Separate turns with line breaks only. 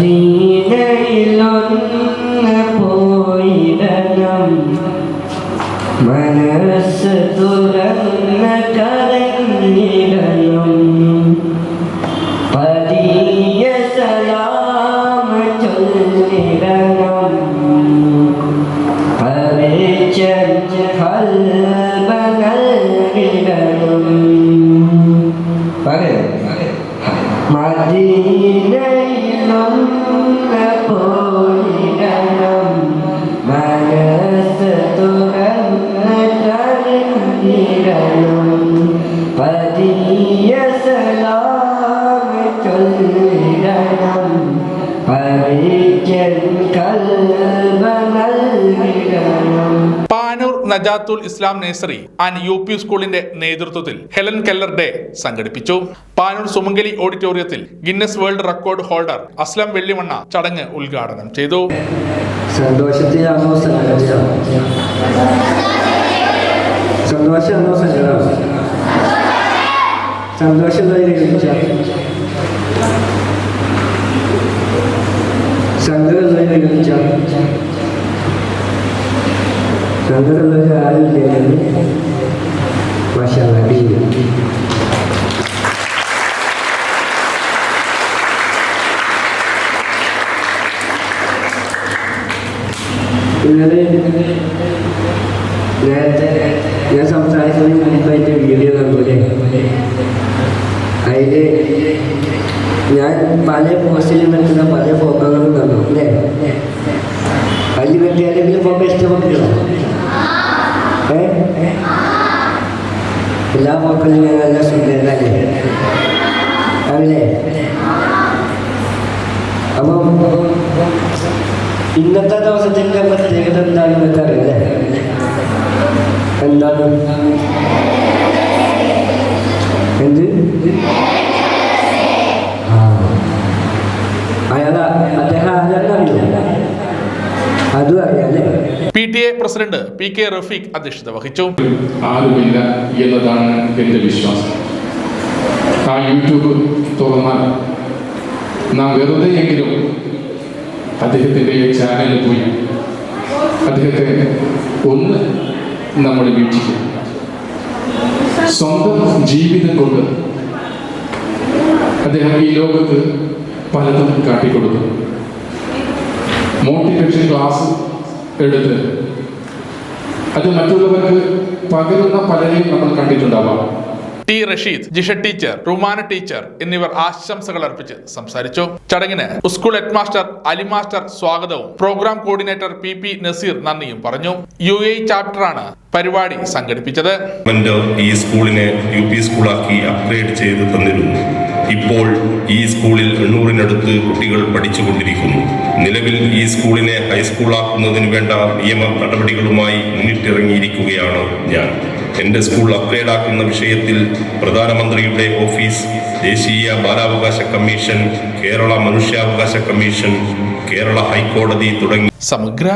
മദീനയിലൊന്ന് പോയിടണം. മനസ്സ് തുറന്ന കരഞ്ഞിടണം പതിയ സലാം ചൊല്ലിടണം. പരിചരിച്ച് കൽബ നൽകിടണം നൽകിടണം
Panoor Najathul Islam nursery and U P സ്കൂളിന്റെ നേതൃത്വത്തിൽ ഹെലൻ കെല്ലർ ഡേ സംഘടിപ്പിച്ചു. പാനൂർ സുമംഗലി ഓഡിറ്റോറിയത്തിൽ Guinness world record holder Aslam Vellimanna ചടങ്ങ് ഉദ്ഘാടനം ചെയ്തു.
സന്തോഷത്തിലാണോ സന്തോഷം സന്തോഷമുള്ളവരെ സങ്കടമുള്ളവരെ ചോദിച്ചാൽ സങ്കടമുള്ളവർ ആരുമില്ലെങ്കിൽ മാഷാ ഇന്നലെ നേരത്തെ ഞാൻ സംസാരിക്കുന്നതിന് മുമ്പായിട്ട് വീഡിയോ കണ്ടൂലേ? അതിൽ ഞാൻ പല പോസ്റ്റിൽ എല്ലാ മക്കളും ഞാൻ നല്ല സുന്ദരനല്ലേ? ആണല്ലേ? അപ്പം ഇന്നത്തെ ദിവസത്തിന്റെ പ്രത്യേകത എന്താണെന്ന് നിങ്ങൾക്ക്
P T A president P K Rafeeq അധ്യക്ഷത വഹിച്ചു.
ആരുമില്ല എന്നതാണ് എന്റെ വിശ്വാസം. ആ യൂട്യൂബ് തുറന്നാൽ നാം വെറുതെയെങ്കിലും അദ്ദേഹത്തിന്റെ ചാനലിൽ പോയി അദ്ദേഹത്തെ ഒന്ന് നമ്മൾ വീക്ഷിക്കും സ്വന്തം ജീവിതം കൊണ്ട് അദ്ദേഹം ഈ ലോകത്ത് പലതും കാട്ടിക്കൊടുക്കും മോട്ടിവേഷൻ ക്ലാസ് എടുത്ത്. അത് മറ്റുള്ളവർക്ക് പകരുന്ന പലരെയും നമ്മൾ കണ്ടിട്ടുണ്ടാവാം.
T Rasheed Jisha teacher Rumana teacher എന്നിവർ ആശംസകൾ അർപ്പിച്ച് സംസാരിച്ചു. ചടങ്ങിന് school head master Ali master സ്വാഗതവും program coordinator P P Naseer നന്ദിയും പറഞ്ഞു. യു എ ചാപ്റ്ററാണ് പരിപാടി സംഘടിപ്പിച്ചത്.
ഗവൺമെന്റ് ഈ സ്കൂളിനെ യു പി സ്കൂളാക്കി അപ്ഗ്രേഡ് ചെയ്ത് തന്നിരുന്നു. ഇപ്പോൾ ഈ സ്കൂളിൽ എണ്ണൂറിനടുത്ത് കുട്ടികൾ പഠിച്ചുകൊണ്ടിരിക്കുന്നു. നിലവിൽ ഈ സ്കൂളിനെ ഹൈസ്കൂളാക്കുന്നതിന് വേണ്ട നിയമ നടപടികളുമായി മുന്നിട്ടിറങ്ങിയിരിക്കുകയാണ് ഞാൻ. എന്റെ സ്കൂൾ അപ്ഗ്രേഡ് ആക്കുന്ന വിഷയത്തിൽ പ്രധാനമന്ത്രിയുടെ ഓഫീസ് ദേശീയ ബാലാവകാശ കമ്മീഷൻ കേരള മനുഷ്യാവകാശ കമ്മീഷൻ കേരള ഹൈക്കോടതി തുടങ്ങി.
സമഗ്ര